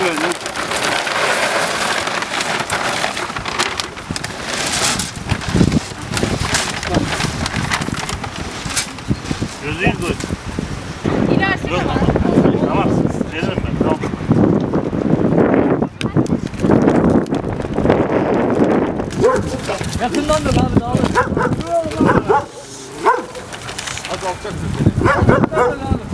Böyle. Gözleyin koy. İlerisi de var. Tamam. Gelirim ben. Tamam. Yakından dur abi daha Hadi alacaksın seni. Bir de